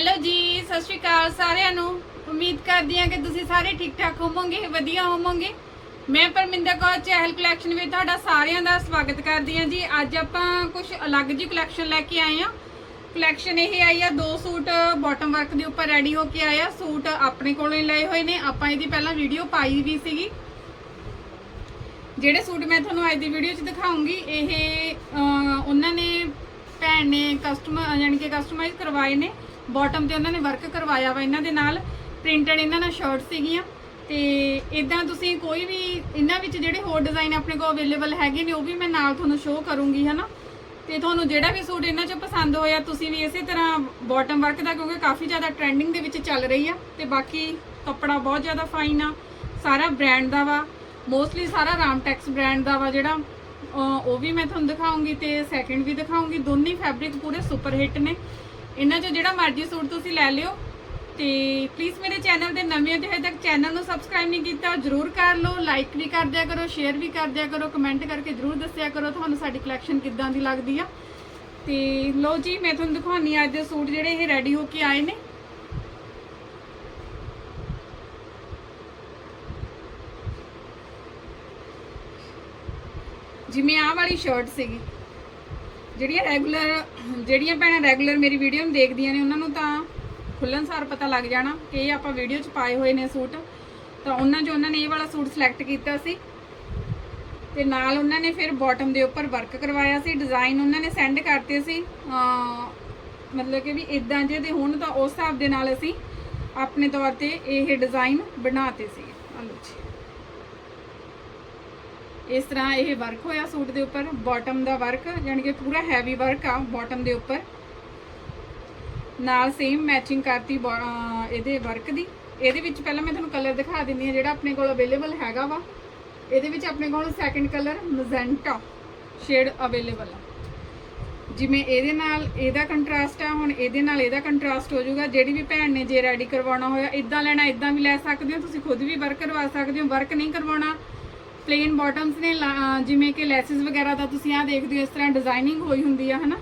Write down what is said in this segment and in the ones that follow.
Hello ਜੀ, ਸਤਿ ਸ਼੍ਰੀ ਅਕਾਲ ਸਾਰਿਆਂ ਨੂੰ। ਉਮੀਦ ਕਰਦੀ ਹਾਂ ਕਿ ਤੁਸੀਂ ਸਾਰੇ ਠੀਕ ਠਾਕ ਹੋਵੋਗੇ, ਵਧੀਆ ਹੋਵੋਗੇ। ਮੈਂ ਪਰਮਿੰਦਰ ਕੌਰ, ਚਹਿਲ ਕਲੈਕਸ਼ਨ ਵਿੱਚ ਤੁਹਾਡਾ ਸਾਰਿਆਂ ਦਾ ਸਵਾਗਤ ਕਰਦੀ ਹਾਂ ਜੀ। ਅੱਜ ਆਪਾਂ ਕੁਝ ਅਲੱਗ ਜੀ ਕਲੈਕਸ਼ਨ ਲੈ ਕੇ ਆਏ ਹਾਂ। ਕਲੈਕਸ਼ਨ ਇਹ ਆਈ ਆ, ਦੋ ਸੂਟ ਬਾਟਮ ਵਰਕ ਦੇ ਉੱਪਰ ਰੈਡੀ ਹੋ ਕੇ ਆਇਆ ਸੂਟ ਆਪਣੇ ਕੋਲੋਂ ਲਏ ਹੋਏ ਨੇ। ਆਪਾਂ ਇਹਦੀ ਪਹਿਲਾਂ ਵੀਡੀਓ ਪਾਈ ਵੀ ਸੀਗੀ। ਜਿਹੜੇ ਸੂਟ ਮੈਂ ਤੁਹਾਨੂੰ ਅੱਜ ਦੀ ਵੀਡੀਓ 'ਚ ਦਿਖਾਉਂਗੀ, ਇਹ ਉਹਨਾਂ ਨੇ ਭੈਣ ਨੇ ਕਸਟਮਰ ਯਾਨੀ ਕਿ ਕਸਟਮਾਈਜ਼ ਕਰਵਾਏ ਨੇ। ਬਾਟਮ ਤੇ ਉਹਨਾਂ ਨੇ ਵਰਕ ਕਰਵਾਇਆ ਵਾ ਇਹਨਾਂ ਦੇ ਨਾਲ ਪ੍ਰਿੰਟਡ ਇਹਨਾਂ ਨਾਲ ਸ਼ਰਟ ਸੀਗੀਆਂ। ਤੇ ਇਦਾਂ ਤੁਸੀਂ ਕੋਈ ਵੀ ਇਹਨਾਂ ਵਿੱਚ ਜਿਹੜੇ ਹੋਰ ਡਿਜ਼ਾਈਨ ਆਪਣੇ ਕੋਲ ਅਵੇਲੇਬਲ ਹੈਗੇ ਨੇ, ਉਹ ਵੀ ਮੈਂ ਨਾਲ ਤੁਹਾਨੂੰ ਸ਼ੋਅ ਕਰੂੰਗੀ, ਹਨਾ? ਤੇ ਤੁਹਾਨੂੰ ਜਿਹੜਾ ਵੀ ਸੂਟ ਇਹਨਾਂ 'ਚ ਪਸੰਦ ਹੋਇਆ, ਤੁਸੀਂ ਵੀ ਇਸੇ ਤਰ੍ਹਾਂ ਬਾਟਮ ਵਰਕ ਦਾ, ਕਿਉਂਕਿ ਕਾਫੀ ਜ਼ਿਆਦਾ ਟ੍ਰੈਂਡਿੰਗ ਦੇ ਵਿੱਚ ਚੱਲ ਰਹੀ ਆ, ਤੇ ਬਾਕੀ ਕੱਪੜਾ ਬਹੁਤ ਜ਼ਿਆਦਾ ਫਾਈਨ ਆ, ਸਾਰਾ ਬ੍ਰਾਂਡ ਦਾ ਵਾ ਮੋਸਟਲੀ ਸਾਰਾ ਰਾਮਟੈਕਸ ਬ੍ਰਾਂਡ ਦਾ ਵਾ ਜਿਹੜਾ ਉਹ ਵੀ ਮੈਂ ਤੁਹਾਨੂੰ ਦਿਖਾਉਂਗੀ ਤੇ ਸੈਕਿੰਡ ਵੀ ਦਿਖਾਉਂਗੀ, ਦੋਨੇ ਫੈਬਰਿਕ ਪੂਰੇ ਸੁਪਰ ਹਿੱਟ ਨੇ। ਇਹਨਾਂ 'ਚੋਂ ਜਿਹੜਾ ਮਰਜ਼ੀ ਸੂਟ ਤੁਸੀਂ ਲੈ ਲਿਓ। ਤੇ ਪਲੀਜ਼ ਮੇਰੇ ਚੈਨਲ ਦੇ ਨਵੇਂ ਹੋ ਤੇ ਹਜੇ ਤੱਕ ਚੈਨਲ ਨੂੰ ਸਬਸਕ੍ਰਾਈਬ ਨਹੀਂ ਕੀਤਾ, ਜਰੂਰ ਕਰ ਲਓ। ਲਾਈਕ ਵੀ ਕਰ ਦਿਆ ਕਰੋ ਸ਼ੇਅਰ ਵੀ ਕਰ ਦਿਆ ਕਰੋ ਕਮੈਂਟ ਕਰਕੇ ਜਰੂਰ ਦੱਸਿਆ ਕਰੋ ਤੁਹਾਨੂੰ ਸਾਡੀ ਕਲੈਕਸ਼ਨ ਕਿੱਦਾਂ ਦੀ ਲੱਗਦੀ ਆ। ਤੇ ਲਓ ਜੀ, ਮੈਂ ਤੁਹਾਨੂੰ ਦਿਖਾਉਣੀ ਆ ਅੱਜ ਦੇ ਸੂਟ ਜਿਹੜੇ ਇਹ ਰੈਡੀ ਹੋ ਕੇ ਆਏ ਨੇ। ਜਿਵੇਂ ਆਹ ਵਾਲੀ ਸ਼ਰਟ ਸੀਗੀ। ਜਿਹੜੀਆਂ ਰੈਗੂਲਰ ਜਿਹੜੀਆਂ ਭੈਣਾਂ ਰੈਗੂਲਰ ਮੇਰੀ ਵੀਡੀਓ ਨੂੰ ਦੇਖਦੀਆਂ ਨੇ, ਉਹਨਾਂ ਨੂੰ ਤਾਂ ਖੁੱਲਣਸਾਰ ਪਤਾ ਲੱਗ ਜਾਣਾ ਕਿ ਇਹ ਆਪਾਂ ਵੀਡੀਓ 'ਚ ਪਾਏ ਹੋਏ ਨੇ ਸੂਟ। ਤਾਂ ਉਹਨਾਂ 'ਚ ਉਹਨਾਂ ਨੇ ਇਹ ਵਾਲਾ ਸੂਟ ਸਿਲੈਕਟ ਕੀਤਾ ਸੀ। ਤੇ ਨਾਲ ਉਹਨਾਂ ਨੇ ਫਿਰ ਬਾਟਮ ਦੇ ਉੱਪਰ ਵਰਕ ਕਰਵਾਇਆ ਸੀ। ਡਿਜ਼ਾਈਨ ਉਹਨਾਂ ਨੇ ਸੈਂਡ ਕਰਤੇ ਸੀ। ਮਤਲਬ ਕਿ ਵੀ ਇਦਾਂ ਜੇ ਦੇ ਹੋਣ ਤਾਂ ਉਸ ਹਿਸਾਬ ਦੇ ਨਾਲ ਅਸੀਂ ਆਪਣੇ ਤੌਰ ਤੇ ਇਹ ਡਿਜ਼ਾਈਨ ਬਣਾਤੇ ਸੀ। ਆਹ ਜੀ। ਇਸ ਤਰ੍ਹਾਂ ਇਹ ਵਰਕ ਹੋਇਆ ਸੂਟ ਦੇ ਉੱਪਰ ਬਾਟਮ ਦਾ ਵਰਕ ਯਾਨੀ ਕਿ ਪੂਰਾ ਹੈਵੀ ਵਰਕ ਆ ਬਾਟਮ ਦੇ ਉੱਪਰ। ਨਾਲ ਸੇਮ ਮੈਚਿੰਗ ਕਰਤੀ ਬਾ- ਇਹਦੇ ਵਰਕ ਦੀ। ਇਹਦੇ ਵਿੱਚ ਪਹਿਲਾਂ ਮੈਂ ਤੁਹਾਨੂੰ ਕਲਰ ਦਿਖਾ ਦਿੰਦੀ ਹਾਂ, ਜਿਹੜਾ ਆਪਣੇ ਕੋਲ ਅਵੇਲੇਬਲ ਹੈਗਾ ਵਾ। ਇਹਦੇ ਵਿੱਚ ਆਪਣੇ ਕੋਲ second colour magenta shade available ਆ। ਜਿਵੇਂ ਇਹਦੇ ਨਾਲ ਇਹਦਾ ਕੰਟਰਾਸਟ ਆ, ਹੁਣ ਇਹਦੇ ਨਾਲ ਇਹਦਾ ਕੰਟਰਾਸਟ ਹੋ ਜਾਊਗਾ। ਜਿਹੜੀ ਵੀ ਭੈਣ ਨੇ ਜੇ ਰੈਡੀ ਕਰਵਾਉਣਾ ਹੋਇਆ ਇਦਾਂ ਲੈਣਾ ਇਦਾਂ ਵੀ ਲੈ ਸਕਦੇ ਹੋ। ਤੁਸੀਂ ਖੁਦ ਵੀ ਵਰਕ ਕਰਵਾ ਸਕਦੇ ਹੋ। ਵਰਕ ਨਹੀਂ ਕਰਵਾਉਣਾ ਪਲੇਨ ਬਾਟਮਸ ਨੇ, ਲਾ- ਜਿਵੇਂ ਕਿ ਲੈਸਿਸ ਵਗੈਰਾ ਦਾ ਤੁਸੀਂ ਆ ਦੇਖਦੇ ਹੋ, ਇਸ ਤਰ੍ਹਾਂ ਡਿਜ਼ਾਈਨਿੰਗ ਹੋਈ ਹੁੰਦੀ ਆ, ਹਨਾ?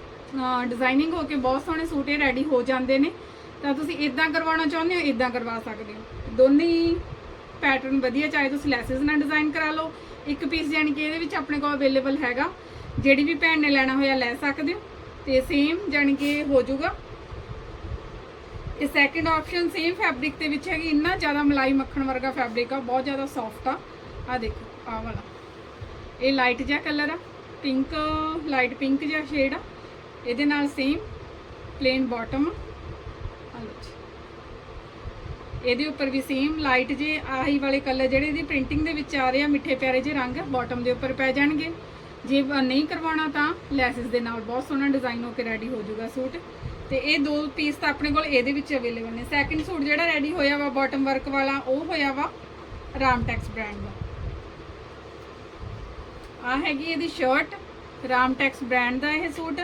ਡਿਜ਼ਾਈਨਿੰਗ ਹੋ ਕੇ ਬਹੁਤ ਸੋਹਣੇ ਸੂਟ ਇਹ ਰੈਡੀ ਹੋ ਜਾਂਦੇ ਨੇ। ਤਾਂ ਤੁਸੀਂ ਇਦਾਂ ਕਰਵਾਉਣਾ ਚਾਹੁੰਦੇ ਹੋ ਇਦਾਂ ਕਰਵਾ ਸਕਦੇ ਹੋ? ਦੋਨੇ ਪੈਟਰਨ ਵਧੀਆ, ਚਾਹੇ ਤੁਸੀਂ ਲੈਸਿਸ ਨਾਲ ਡਿਜ਼ਾਈਨ ਕਰਾ ਲਓ। ਇੱਕ ਪੀਸ ਜਾਨੀ ਕਿ ਇਹਦੇ ਵਿੱਚ ਆਪਣੇ ਕੋਲ ਅਵੇਲੇਬਲ ਹੈਗਾ। ਜਿਹੜੀ ਵੀ ਭੈਣ ਨੇ ਲੈਣਾ ਹੋਇਆ, ਲੈ ਸਕਦੇ ਹੋ। ਤੇ ਸੇਮ ਜਾਨੀ ਕਿ ਹੋ ਜਾਊਗਾ। ਇਹ ਸੈਕਿੰਡ ਆਪਸ਼ਨ ਸੇਮ ਫੈਬਰਿਕ ਦੇ ਵਿੱਚ ਹੈਗੀ, ਇੰਨਾ ਜ਼ਿਆਦਾ ਮਲਾਈ ਮੱਖਣ ਵਰਗਾ ਫੈਬਰਿਕ ਆ, ਬਹੁਤ ਜ਼ਿਆਦਾ ਸੌਫਟ ਆ। ਆ ਦੇਖੋ। ਆਹ ਵਾਲਾ। ਇਹ ਲਾਈਟ ਜਿਹਾ ਕਲਰ ਆ ਪਿੰਕ ਲਾਈਟ ਪਿੰਕ ਜਿਹਾ ਸ਼ੇਡ ਆ। ਇਹਦੇ ਨਾਲ ਸੇਮ ਪਲੇਨ ਬਾਟਮ ਆ। ਲਓ ਜੀ। ਇਹਦੇ ਉੱਪਰ ਵੀ ਸੇਮ ਲਾਈਟ ਜੇ ਆਹੀ ਵਾਲੇ ਕਲਰ ਜਿਹੜੇ ਇਹਦੀ ਪ੍ਰਿੰਟਿੰਗ ਦੇ ਵਿੱਚ ਆ ਰਹੇ ਆ, ਮਿੱਠੇ ਪਿਆਰੇ ਜੇ ਰੰਗ ਬਾਟਮ ਦੇ ਉੱਪਰ ਪੈ ਜਾਣਗੇ। ਜੇ ਨਹੀਂ ਕਰਵਾਉਣਾ ਤਾਂ ਲੈਸਸ ਦੇ ਨਾਲ ਬਹੁਤ ਸੋਹਣਾ ਡਿਜ਼ਾਈਨ ਹੋ ਕੇ ਰੈਡੀ ਹੋ ਜਾਊਗਾ ਸੂਟ। ਤੇ ਇਹ ਦੋ ਪੀਸ ਤਾਂ ਆਪਣੇ ਕੋਲ ਇਹਦੇ ਵਿੱਚ ਅਵੇਲੇਬਲ ਨੇ। ਸੈਕਿੰਡ ਸੂਟ ਜਿਹੜਾ ਰੈਡੀ ਹੋਇਆ ਵਾ ਬਾਟਮ ਵਰਕ ਵਾਲਾ, ਉਹ ਹੋਇਆ ਵਾ ਰਾਮਟੈਕਸ ਬ੍ਰਾਂਡ ਦਾ। ਆ ਹੈਗੀ ਇਹਦੀ ਸ਼ਰਟ ਰਾਮਟੈਕਸ ਬ੍ਰਾਂਡ ਦਾ ਇਹ suit.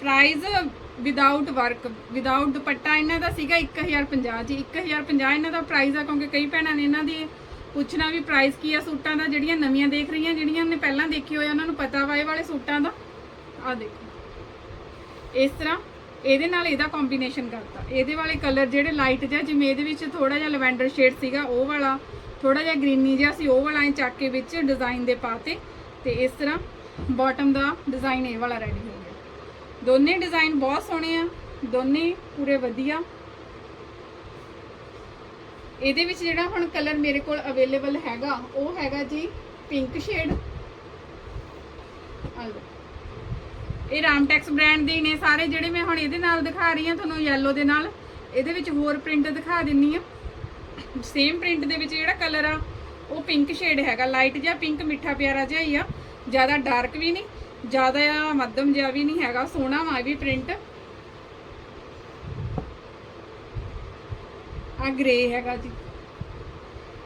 Price without work without dupatta ਇਹਨਾਂ ਦਾ ਸੀਗਾ 1050 ਜੀ। 1050 ਇਹਨਾਂ ਦਾ ਪ੍ਰਾਈਸ ਆ, ਕਿਉਂਕਿ ਕਈ ਭੈਣਾਂ ਨੇ ਇਹਨਾਂ ਦੀ ਪੁੱਛਣਾ ਵੀ ਪ੍ਰਾਈਸ ਕੀ ਆ ਸੂਟਾਂ ਦਾ, ਜਿਹੜੀਆਂ ਨਵੀਆਂ ਦੇਖ ਰਹੀਆਂ, ਜਿਹੜੀਆਂ ਨੇ ਪਹਿਲਾਂ ਦੇਖੇ ਹੋਏ ਉਹਨਾਂ ਨੂੰ ਪਤਾ ਵਾ ਇਹ ਵਾਲੇ ਸੂਟਾਂ ਦਾ। ਆ ਦੇਖੋ। ਇਸ ਤਰ੍ਹਾਂ ਇਹਦੇ ਨਾਲ ਇਹਦਾ ਕੰਬੀਨੇਸ਼ਨ ਕਰਤਾ। ਇਹਦੇ ਵਾਲੇ ਕਲਰ ਜਿਹੜੇ ਲਾਈਟ ਜਿਹਾ, ਜਿਵੇਂ ਇਹਦੇ ਵਿੱਚ ਥੋੜਾ ਜਿਹਾ ਲਵੈਂਡਰ ਸ਼ੇਡ ਸੀਗਾ, ਉਹ ਵਾਲਾ ਥੋੜਾ ਜਿਹਾ ਗ੍ਰੀਨੀ ਜਿਹਾ ਸੀ, ਉਹ ਵਾਲਾ ਐ ਚੱਕ ਕੇ ਵਿੱਚ ਡਿਜ਼ਾਈਨ ਦੇ ਪਾਤੇ। ਤੇ ਇਸ ਤਰ੍ਹਾਂ ਬਾਟਮ ਦਾ ਡਿਜ਼ਾਈਨ ਇਹ ਵਾਲਾ ਰੈਡੀ ਹੋ ਗਿਆ। ਦੋਨੇ ਡਿਜ਼ਾਈਨ ਬਹੁਤ ਸੋਹਣੇ ਆ, ਦੋਨੇ ਪੂਰੇ ਵਧੀਆ। ਇਹਦੇ ਵਿੱਚ ਜਿਹੜਾ ਹੁਣ ਕਲਰ ਮੇਰੇ ਕੋਲ ਅਵੇਲੇਬਲ ਹੈਗਾ, ਉਹ ਹੈਗਾ ਜੀ ਪਿੰਕ ਸ਼ੇਡ ਆ ਲਓ। ਇਹ ਰਾਮਟੈਕਸ ਬ੍ਰਾਂਡ ਦੇ ਨੇ ਸਾਰੇ ਜਿਹੜੇ ਮੈਂ ਹੁਣ ਇਹਦੇ ਨਾਲ ਦਿਖਾ ਰਹੀ ਹਾਂ, ਤੁਹਾਨੂੰ yellow ਦੇ ਨਾਲ। ਇਹਦੇ ਵਿੱਚ ਹੋਰ ਪ੍ਰਿੰਟ ਦਿਖਾ ਦਿੰਨੀ ਆ ਸੇਮ ਪ੍ਰਿੰਟ ਦੇ ਵਿੱਚ ਜਿਹੜਾ ਕਲਰ ਆ, ਉਹ ਪਿੰਕ ਸ਼ੇਡ ਹੈਗਾ। ਲਾਈਟ ਜਿਹਾ ਪਿੰਕ ਮਿੱਠਾ ਪਿਆਰਾ ਜਿਹਾ ਹੀ ਆ। ਜ਼ਿਆਦਾ ਡਾਰਕ ਵੀ ਨਹੀਂ, ਜ਼ਿਆਦਾ ਮੱਧਮ ਜਿਹਾ ਵੀ ਨਹੀਂ ਹੈਗਾ। ਸੋਹਣਾ ਵਾ ਵੀ ਪ੍ਰਿੰਟ ਆ ਗ੍ਰੇ ਹੈਗਾ ਜੀ।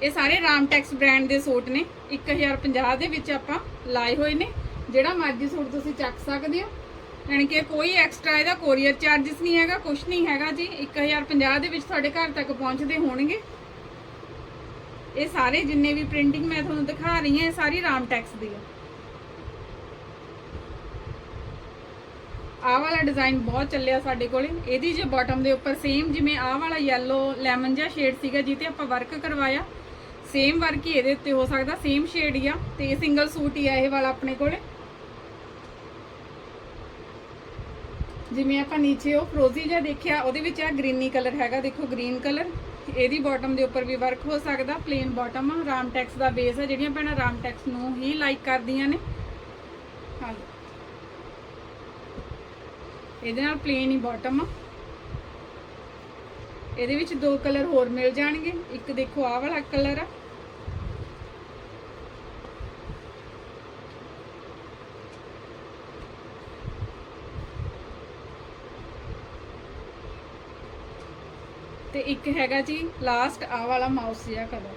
ਇਹ ਸਾਰੇ ਰਾਮਟੈਕਸ ਬ੍ਰਾਂਡ ਦੇ ਸੂਟ ਨੇ। 1050 ਦੇ ਵਿੱਚ ਆਪਾਂ ਲਾਏ ਹੋਏ ਨੇ। ਜਿਹੜਾ ਮਰਜ਼ੀ ਸੂਟ ਤੁਸੀਂ ਚੱਕ ਸਕਦੇ ਹੋ। ਯਾਨੀ ਕਿ ਕੋਈ ਐਕਸਟਰਾ ਇਹਦਾ ਕੋਰੀਅਰ ਚਾਰजेस ਨਹੀਂ ਹੈਗਾ ਕੁਝ ਨਹੀਂ ਹੈਗਾ ਜੀ। 1050 ਦੇ ਵਿੱਚ ਤੁਹਾਡੇ ਘਰ ਤੱਕ ਪਹੁੰਚਦੇ ਹੋਣਗੇ। ਇਹ ਸਾਰੇ ਜਿੰਨੇ ਵੀ ਪ੍ਰਿੰਟਿੰਗ ਮੈਂ ਤੁਹਾਨੂੰ ਦਿਖਾ ਰਹੀ ਹਾਂ, ਇਹ ਸਾਰੀ ਰਾਮ ਟੈਕਸ ਦੀ ਹੈ ਆਹ ਵਾਲਾ ਡਿਜ਼ਾਈਨ ਬਹੁਤ ਚੱਲਿਆ ਸਾਡੇ ਕੋਲੇ। ਇਹਦੀ ਜੇ ਬਾਟਮ ਦੇ ਉੱਪਰ ਸੇਮ ਜਿਵੇਂ ਆਹ ਵਾਲਾ yellow ਲੈਮਨ ਜਿਹਾ ਸ਼ੇਡ ਸੀਗਾ ਜਿੱਤੇ ਆਪਾਂ ਵਰਕ ਕਰਵਾਇਆ। ਸੇਮ ਵਰਕ ਹੀ ਇਹਦੇ ਉੱਤੇ ਹੋ ਸਕਦਾ ਸੇਮ ਸ਼ੇਡ ਹੀ ਆ। ਤੇ ਸਿੰਗਲ ਸੂਟ ਹੀ ਆ ਇਹ ਵਾਲਾ ਆਪਣੇ ਕੋਲੇ। ਜਿਵੇਂ ਆਪਾਂ ਨੀਚੇ ਉਹ ਫਰੋਜ਼ੀ ਜਿਹਾ ਦੇਖਿਆ, ਉਹਦੇ ਵਿੱਚ ਆ ਗ੍ਰੀਨੀ ਕਲਰ ਹੈਗਾ, ਦੇਖੋ ਗ੍ਰੀਨ ਕਲਰ ਇਹਦੀ ਬਾਟਮ ਦੇ ਉੱਪਰ ਵੀ ਵਰਕ ਹੋ ਸਕਦਾ ਪਲੇਨ ਬਾਟਮ ਆ ਰਾਮਟੈਕਸ ਦਾ ਬੇਸ ਆ ਜਿਹੜੀਆਂ ਭੈਣਾਂ ਰਾਮਟੈਕਸ ਨੂੰ ਹੀ ਲਾਈਕ ਕਰਦੀਆਂ ਨੇ। ਹਾਂ ਇਹਦੇ ਨਾਲ ਪਲੇਨ ਹੀ ਬਾਟਮ ਆ ਇਹਦੇ ਵਿੱਚ ਦੋ ਕਲਰ ਹੋਰ ਮਿਲ ਜਾਣਗੇ। ਇੱਕ ਦੇਖੋ ਆਹ ਵਾਲਾ ਕਲਰ ਆ। ਤੇ ਇੱਕ ਹੈਗਾ ਜੀ ਲਾਸਟ ਆ ਵਾਲਾ ਮਾਊਸ ਜਿਹਾ ਕਲਰ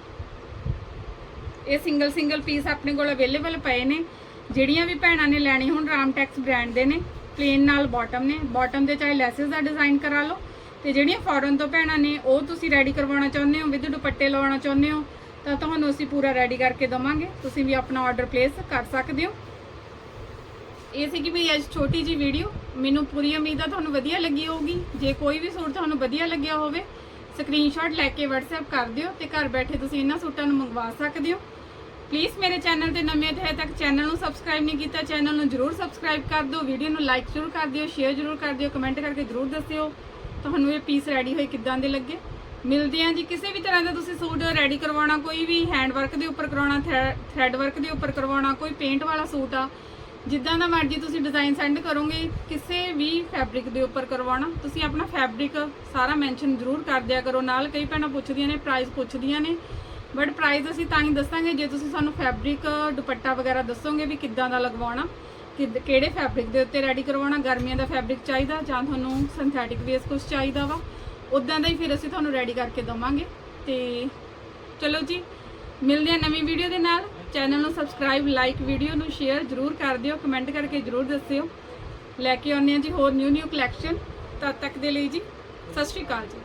ਇਹ ਸਿੰਗਲ ਸਿੰਗਲ ਪੀਸ ਆਪਣੇ ਕੋਲ ਅਵੇਲੇਬਲ ਪਏ ਨੇ। ਜਿਹੜੀਆਂ ਵੀ ਭੈਣਾਂ ਨੇ ਲੈਣੀ, ਹੁਣ ਰਾਮਟੈਕਸ ਬ੍ਰਾਂਡ ਦੇ ਨੇ। ਪਲੇਨ ਨਾਲ ਬਾਟਮ ਨੇ। ਬਾਟਮ ਦੇ ਚਾਹੇ ਲੈਸਸ ਦਾ ਡਿਜ਼ਾਈਨ ਕਰਾ ਲਓ। ਤੇ ਜਿਹੜੀਆਂ ਫੋਰਨ ਤੋਂ ਭੈਣਾਂ ਨੇ, ਉਹ ਤੁਸੀਂ ਰੈਡੀ ਕਰਵਾਉਣਾ ਚਾਹੁੰਦੇ ਹੋ, ਵਿਦ ਦੁਪੱਟੇ ਲਵਾਉਣਾ ਚਾਹੁੰਦੇ ਹੋ, ਤਾਂ ਤੁਹਾਨੂੰ ਅਸੀਂ ਪੂਰਾ ਰੈਡੀ ਕਰਕੇ ਦਵਾਂਗੇ। ਤੁਸੀਂ ਵੀ ਆਪਣਾ ਆਰਡਰ ਪਲੇਸ ਕਰ ਸਕਦੇ ਹੋ। ਇਹ ਸੀ ਕਿ ਵੀ ਅੱਜ ਛੋਟੀ ਜੀ ਵੀਡੀਓ ਮੈਨੂੰ ਪੂਰੀ ਉਮੀਦ ਆ, ਤੁਹਾਨੂੰ ਵਧੀਆ ਲੱਗੀ ਹੋਊਗੀ। ਜੇ ਕੋਈ ਵੀ ਸੂਟ ਤੁਹਾਨੂੰ ਵਧੀਆ ਲੱਗਿਆ ਹੋਵੇ ਸਕਰੀਨਸ਼ਾਟ ਲੈ ਕੇ WhatsApp ਕਰ ਦਿਓ ਤੇ ਘਰ ਬੈਠੇ ਤੁਸੀਂ ਇਹਨਾਂ ਸੂਟਾਂ ਨੂੰ ਮੰਗਵਾ ਸਕਦੇ ਹੋ। ਪਲੀਜ਼ ਮੇਰੇ ਚੈਨਲ ਤੇ ਨਵੇਂ ਤੇ ਹਜੇ ਤੱਕ ਚੈਨਲ ਨੂੰ ਸਬਸਕ੍ਰਾਈਬ ਨਹੀਂ ਕੀਤਾ ਚੈਨਲ ਨੂੰ ਜਰੂਰ ਸਬਸਕ੍ਰਾਈਬ ਕਰ ਦਿਓ ਵੀਡੀਓ ਨੂੰ ਲਾਈਕ ਜ਼ਰੂਰ ਕਰ ਦਿਓ ਸ਼ੇਅਰ ਜ਼ਰੂਰ ਕਰ ਦਿਓ ਕਮੈਂਟ ਕਰਕੇ ਜ਼ਰੂਰ ਦੱਸਿਓ। ਤੁਹਾਨੂੰ ਇਹ ਪੀਸ ਰੈਡੀ ਹੋਏ ਕਿੱਦਾਂ ਦੇ ਲੱਗੇ? ਮਿਲਦੇ ਆਂ ਜੀ ਕਿਸੇ ਵੀ ਤਰ੍ਹਾਂ ਦਾ ਤੁਸੀਂ ਸੂਟ ਰੈਡੀ ਕਰਵਾਉਣਾ, ਕੋਈ ਵੀ ਹੈਂਡ ਵਰਕ ਦੇ ਉੱਪਰ ਕਰਵਾਉਣਾ ਥ੍ਰੈਡ ਵਰਕ ਦੇ ਉੱਪਰ ਕਰਵਾਉਣਾ, ਕੋਈ ਪੇਂਟ ਵਾਲਾ ਸੂਟ ਆ ਜਿੱਦਾਂ ਦਾ ਮਰਜ਼ੀ ਤੁਸੀਂ ਡਿਜ਼ਾਈਨ ਸੈਂਡ ਕਰੋਗੇ, ਕਿਸੇ ਵੀ ਫੈਬਰਿਕ ਦੇ ਉੱਪਰ ਕਰਵਾਉਣਾ, ਤੁਸੀਂ ਆਪਣਾ ਫੈਬਰਿਕ ਸਾਰਾ ਮੈਂਸ਼ਨ ਜ਼ਰੂਰ ਕਰ ਦਿਆ ਕਰੋ। ਨਾਲ ਕਈ ਭੈਣਾਂ ਪੁੱਛਦੀਆਂ ਨੇ ਪ੍ਰਾਈਸ ਪੁੱਛਦੀਆਂ ਨੇ। ਬਟ ਪ੍ਰਾਈਸ ਅਸੀਂ ਤਾਂ ਹੀ ਦੱਸਾਂਗੇ, ਜੇ ਤੁਸੀਂ ਸਾਨੂੰ ਫੈਬਰਿਕ ਦੁਪੱਟਾ ਵਗੈਰਾ ਦੱਸੋਗੇ ਵੀ ਕਿੱਦਾਂ ਦਾ ਲਗਵਾਉਣਾ, ਕਿਦ- ਕਿਹੜੇ ਫੈਬਰਿਕ ਦੇ ਉੱਤੇ ਰੈਡੀ ਕਰਵਾਉਣਾ, ਗਰਮੀਆਂ ਦਾ ਫੈਬਰਿਕ ਚਾਹੀਦਾ ਜਾਂ ਤੁਹਾਨੂੰ ਸਿੰਥੈਟਿਕ ਵੇਸ ਕੁਝ ਚਾਹੀਦਾ ਵਾ ਉਦਾਂ ਦਾ ਹੀ ਫਿਰ ਅਸੀਂ ਤੁਹਾਨੂੰ ਰੈਡੀ ਕਰਕੇ ਦਵਾਂਗੇ। ਤੇ ਚਲੋ ਜੀ, ਮਿਲਦੇ ਹਾਂ ਨਵੀਂ ਵੀਡੀਓ ਦੇ ਨਾਲ। ਚੈਨਲ ਨੂੰ ਸਬਸਕ੍ਰਾਈਬ ਲਾਈਕ ਵੀਡੀਓ ਨੂੰ ਸ਼ੇਅਰ ਜ਼ਰੂਰ ਕਰ ਦਿਓ ਕਮੈਂਟ ਕਰਕੇ ਜ਼ਰੂਰ ਦੱਸਿਓ। ਲੈ ਕੇ ਆਉਂਦੇ ਹਾਂ ਜੀ ਹੋਰ ਨਿਊ ਨਿਊ ਕਲੈਕਸ਼ਨ ਤਦ ਤੱਕ ਦੇ ਲਈ ਜੀ। ਸਤਿ ਸ਼੍ਰੀ ਅਕਾਲ ਜੀ।